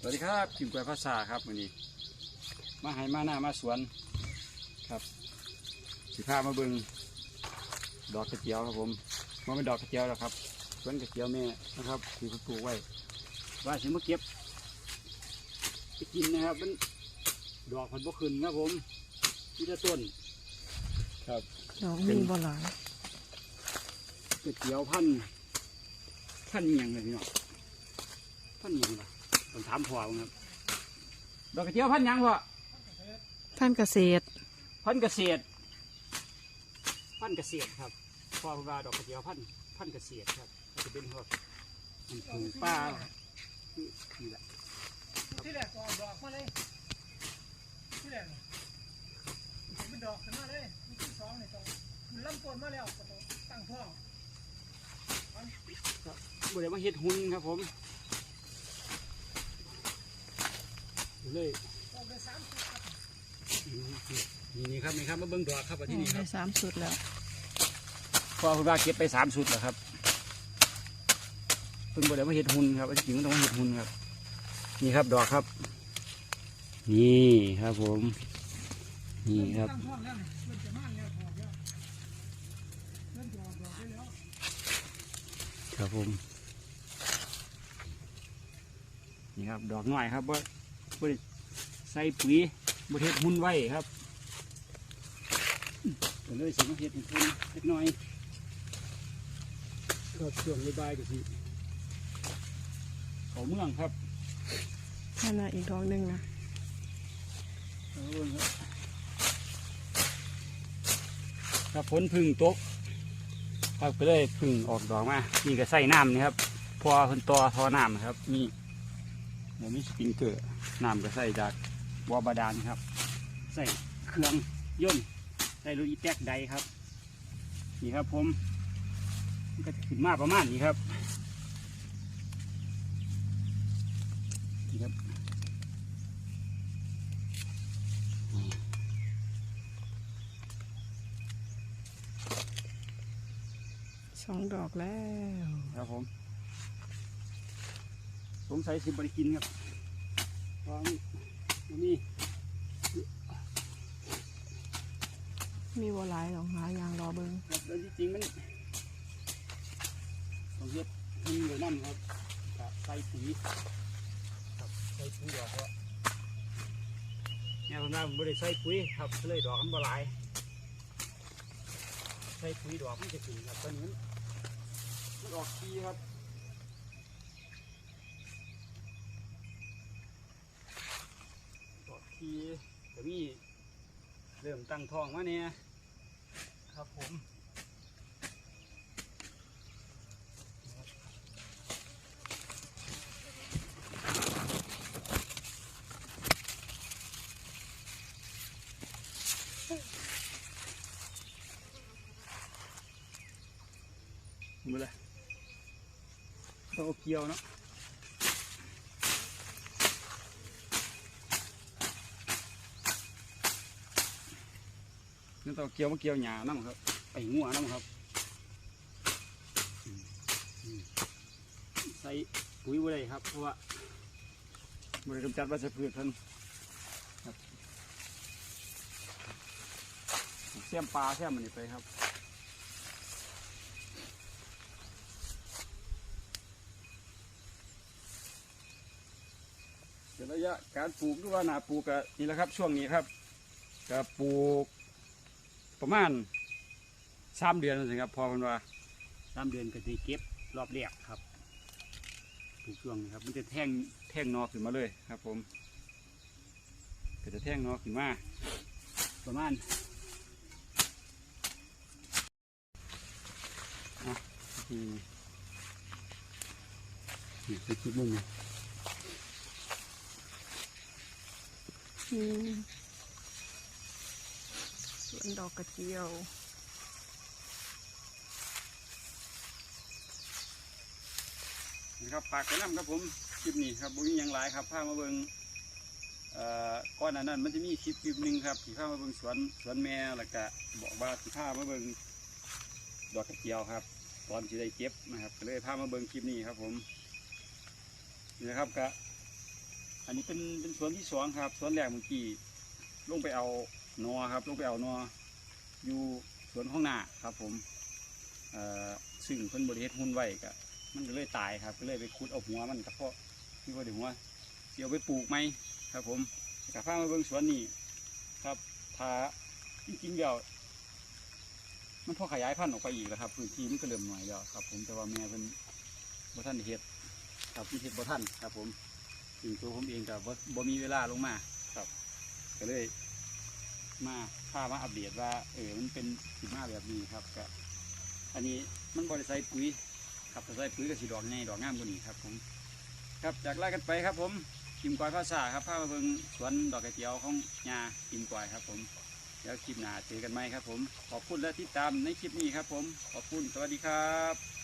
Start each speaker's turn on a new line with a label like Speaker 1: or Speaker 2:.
Speaker 1: สวัสดีครับกิมกวยภาษาครับวันนี้ มาให้มาหน้ามาสวนครับสิพามาเบิงดอกกระเจียวครับผมมันเป็นดอกกระเจียวแล้วครับสวนกระเจียวแม่นะครับที่เขาปลูกไว้ว่าสิมาเก็บไปกินนะครับมันดอกมันบ่ขึ้นครับผมที่จะต้น ครับ
Speaker 2: ดอกมีบ่หลาย
Speaker 1: กระเจียวพันธุ์พันธุ์อิหยังเลยพี่น้องพันธุ์อิหยังล่ะ ต้องถามพ่อผมครับดอกกระเจียวพันธุ์หยังพ่อ
Speaker 2: ท่านเกษตร
Speaker 1: พันธุ์เกษตร พันธุ์เกษตรครับพ่อคุณว่าดอกกระเจียวพันธุ์พันธุ์เกษตรครับก็จะเป็นพวกมันปลูกป้านี่แหละ
Speaker 3: ที่แรกก็ออกดอกมาเลยที่แรกนี่เป็นดอกขึ้นมาเลยมีที่สองนี่ต้องมันลำต้นมาแล้วก็ต้องตั้งท้อง
Speaker 1: บริมาเฮ็ดหุ่นครับผม เลย
Speaker 3: ออกได้สามสิบครับ
Speaker 1: นี่นี่ครับนี่ครับมาเบิ่งดอกครับว่าที่นี่ค
Speaker 2: ได้
Speaker 1: รับ
Speaker 2: สามสุดแล้ว
Speaker 1: พ่อคุณว่าเก็บไปสามสุดแล้วครับเพิ่งบริมาเฮ็ดหุ่นครับจริงๆมันต้องมาเฮ็ดหุ่นครับ นี่ครับดอกครับ นี่ครับผม นี่ครับ
Speaker 3: ตั้งท้องแล้วนี่เริ่มจะมาแล้วออกแล้วเริ่มจะออกดอกได้แล้ว
Speaker 1: ครับผม นี่ครับ ดอกน้อยครับว่า บริใส่ปุ๋ยบริเฮ็ดหุ่นไว้ครับก็เลยสิมาเฮ็ดให้หุ่นเล็กน้อยครับช่วงบ่ายๆก็สิเขาเมืองครับ
Speaker 2: นั่นน่ะอีกดอกหนึ่งนะ
Speaker 1: เอาเบิ่งครับครับฝนพึ่งตกครับก็เลยพึ่งออกดอกมานี่ก็ใส่น้ำนี่ครับพอเพิ่นต่อทอน้ำนะครับนี่ เดี๋ยวมีสปริงเกอร์น้ำก็ใส่จากบัวบาดาลครับ ใส่เครื่องยนต์ใส่รถอีแท็กใดครับ นี่ครับผมมันก็จะขึ้นมาประมาณนี้ครับนี่ครับ
Speaker 2: สองดอกแล้ว
Speaker 1: ครับผม สงสัยสิบริกินครับเพราะมันมันนี่
Speaker 2: มีบ่หลายดอกหายางรอเบิง
Speaker 1: ครับแล้วที่จริงมันต้องเฮ็ดให้มันเลยน้ำครับครับใส่ปุ๋ยครับใส่ปุ๋ยดอกเพราะเนี่ยผมว่าผมไม่ได้ใส่ปุ๋ยครับก็เลยดอกมันบ่หลายใส่ปุ๋ยดอกมันจะถึงครับตอนนี้มันมันออกทีครับ ทีก็มีเริ่มตั้งท้องมาเนี่ยครับผมมือเลยต้องเอาเกี่ยวเนาะ นี่ต้องเอาเกี่ยวมาเกี่ยวหญ้าน้ำครับไปงัวน้ำครับใส่ปุ๋ยไว้เลยครับเพราะว่าบริกำจัดวัชพืชเพิ่นครับเสียมปลาเสียมมันนี่ไปครับระยะการปลูกหรือว่าหนาปลูกกะนี่แหละครับ ช่วงนี้ครับก็ปลูก ประมาณสามเดือนสิครับพอมันว่าสามเดือนก็จะเก็บรอบแรกครับปลูกช่วงนี้ครับมันจะแท่งแท่งนอขึ้นมาเลยครับ ผม ก็จะแท่งนอขึ้นมาประมาณอะทีนี่เป็นจุดมุ่งนี่
Speaker 2: อืมส วนดอกกระเจียว
Speaker 1: นะครับฝากไปน้ำครับผมคลิปนี้ครับบุญยังหลายครับพามาเบิงเอ่อก้อนอันนั้นมันจะมีคลิปคลิปหนึ่งครับที่พามาเบิงสวนสวนแม่แล้วก็บอกว่าที่พามาเบิงดอกกระเจียวครับ ตอนที่ได้เก็บนะครับก็เลยพามาเบิงคลิปนี้ครับผมนี่นะครับก็อันนี้เป็นเป็นสวนที่สองครับสวนแรกเมื่อกี้ลงไปเอา นอครับลงไปเอานออยู่สวนข้างหน้าครับ ผมซึ่งเพิ่นบริเฮ็ดหุ้นไว้ก็มันก็เลยตายครับก็เลยไปขุดเอาหัวมันกับพ่อที่ว่าเดี๋ยวหัวเสียวไปปลูกไหมครับ ผมกับพามาเบิ่งสวนนี่ครับถ้าจริงๆแล้วมันพอขยายพันธุ์ออกไปอีกแล้วครับพื้นที่มันก็เริ่มหน่อยแล้วครับ ผมแต่ว่าแม่เพิ่นบ่ทันเฮ็ดครับที่เฮ็ดบ่ทันครับ ผมถึงตัวผมเองกับบ่มีเวลาลงมาครับก็เลย มาพามาอัปเดตว่า เออมันเป็นสิมาแบบนี้ครับก็อันนี้มันบริใส่ปุ๋ยครับถ้าใส่ปุ๋ยก็สีดอกง่ายดอกงามกว่านี้ครับผมครับจากไล่กันไปครับผมกิมกวายภาษาครับพามาเบิงสวนดอกกระเจียวของยากิมกวายครับผมแล้วคลิปหน้าเจอกันไหมครับผมขอบคุณและติดตามในคลิปนี้ครับผมขอบคุณสวัสดีครับ